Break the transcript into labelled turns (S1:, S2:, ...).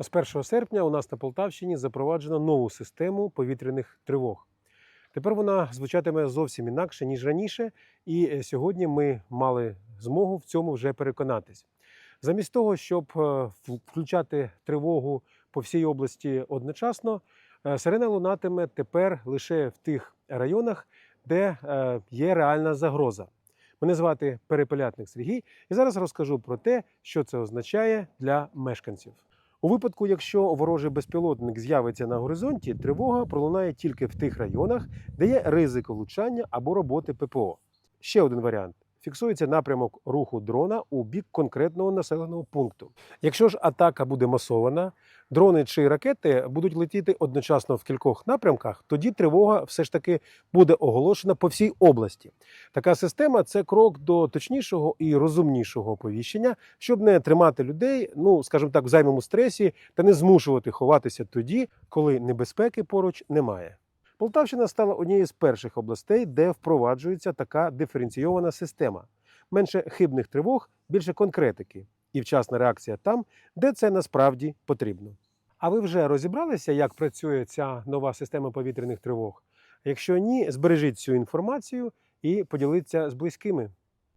S1: З 1 серпня у нас на Полтавщині запроваджено нову систему повітряних тривог. Тепер вона звучатиме зовсім інакше, ніж раніше, і е, сьогодні ми мали змогу в цьому вже переконатись. Замість того, щоб е, включати тривогу по всій області одночасно, е, сирена лунатиме тепер лише в тих районах, де є реальна загроза. Мене звати Перепелятник Сергій, і зараз розкажу про те, що це означає для мешканців. У випадку, якщо ворожий безпілотник з'явиться на горизонті, тривога пролунає тільки в тих районах, де є ризик влучання або роботи ППО. Ще один варіант. Фіксується напрямок руху дрона у бік конкретного населеного пункту. Якщо ж атака буде масована, дрони чи ракети будуть летіти одночасно в кількох напрямках, тоді тривога все ж таки буде оголошена по всій області. Така система це крок до точнішого і розумнішого оповіщення, щоб не тримати людей, ну скажімо так, в займому стресі та не змушувати ховатися тоді, коли небезпеки поруч немає. Полтавщина стала однією з перших областей, де впроваджується така диференційована система. Менше хибних тривог, більше конкретики і вчасна реакція там, де це насправді потрібно. А ви вже розібралися, як працює ця нова система повітряних тривог? Якщо ні, збережіть цю інформацію і поділіться з близькими.